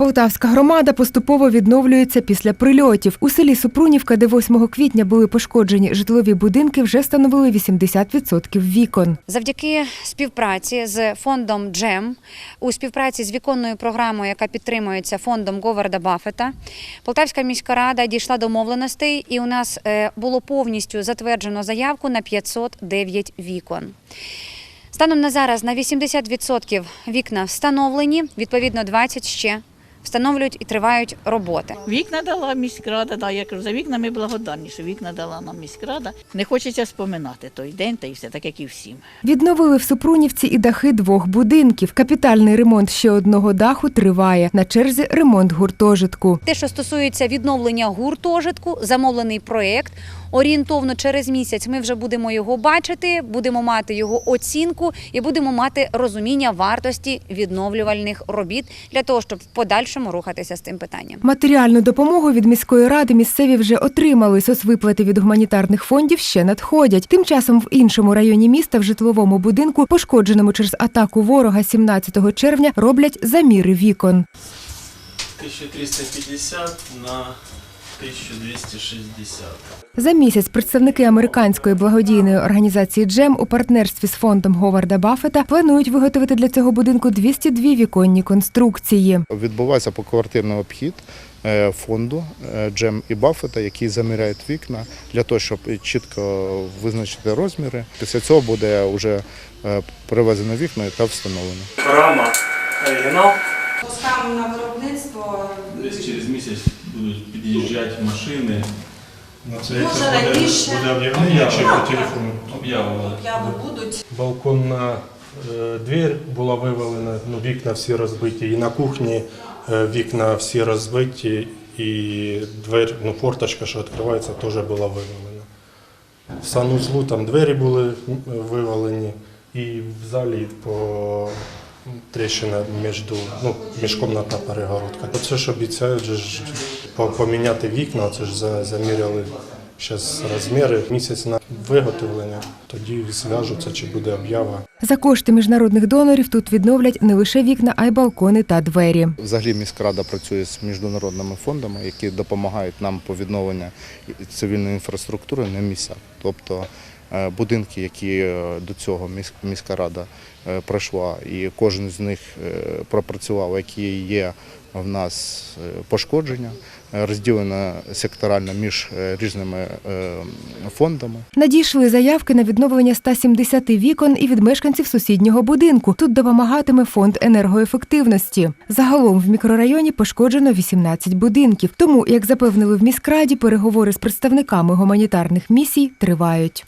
Полтавська громада поступово відновлюється після прильотів. У селі Супрунівка, де 8 квітня були пошкоджені житлові будинки, вже встановили 80% вікон. Завдяки співпраці з фондом Джем у співпраці з віконною програмою, яка підтримується фондом Говарда Баффета, Полтавська міська рада дійшла домовленостей, і у нас е, було повністю затверджено заявку на 509 вікон. Станом на зараз на 80% вікна встановлені, відповідно 20 ще встановлюють і тривають роботи. Вікна дала міськрада, да, я кажу, за вікнами благодарні, що вікна дала нам міськрада. Не хочеться споминати той день, та і все, так як і всім. Відновили в Супрунівці і дахи двох будинків. Капітальний ремонт ще одного даху триває. На черзі ремонт гуртожитку. Те, що стосується відновлення гуртожитку, замовлений проєкт. Орієнтовно через місяць ми вже будемо його бачити, будемо мати його оцінку і будемо мати розуміння вартості відновлювальних робіт для того, щоб в подальшому рухатися з цим питанням. Матеріальну допомогу від міської ради місцеві вже отримали. Соцвиплати від гуманітарних фондів ще надходять. Тим часом в іншому районі міста в житловому будинку, пошкодженому через атаку ворога 17 червня, роблять заміри вікон. 1350 на 1260. За місяць представники американської благодійної організації Джем у партнерстві з фондом Говарда Баффета планують виготовити для цього будинку 202 віконні конструкції. Відбувається поквартирний обхід е, фонду е, Джем і Баффета, які заміряють вікна для того, щоб чітко визначити розміри. Після цього буде вже е, привезено вікна та встановлено. Рама оригінал. Пускаємо на виробництво. Десь через місяць будуть під'їжджати машини. На це Може, якраз буде, раніше. буде об'явлення чи по телефону. Об'явили. Об'яви будуть. Балконна е, двір була вивалена, ну, вікна всі розбиті. І на кухні е, вікна всі розбиті, і двері, ну, форточка, що відкривається, теж була вивалена. В санузлу там двері були м, вивалені, і в залі по тріщина між, ну, міжкомнатна перегородка. Оце ж обіцяють ж поміняти вікна, це ж за- заміряли зараз розміри, місяць на виготовлення, тоді зв'яжуться, чи буде об'ява. За кошти міжнародних донорів тут відновлять не лише вікна, а й балкони та двері. Взагалі міськрада працює з міжнародними фондами, які допомагають нам по відновленню цивільної інфраструктури на місцях. Тобто будинки, які е, до цього міс- міська рада е, пройшла, і кожен з них е, пропрацював, які є в нас е, пошкодження, е, розділено секторально між е, різними е, фондами. Надійшли заявки на відновлення 170 вікон і від мешканців сусіднього будинку. Тут допомагатиме фонд енергоефективності. Загалом в мікрорайоні пошкоджено 18 будинків. Тому, як запевнили в міськраді, переговори з представниками гуманітарних місій тривають.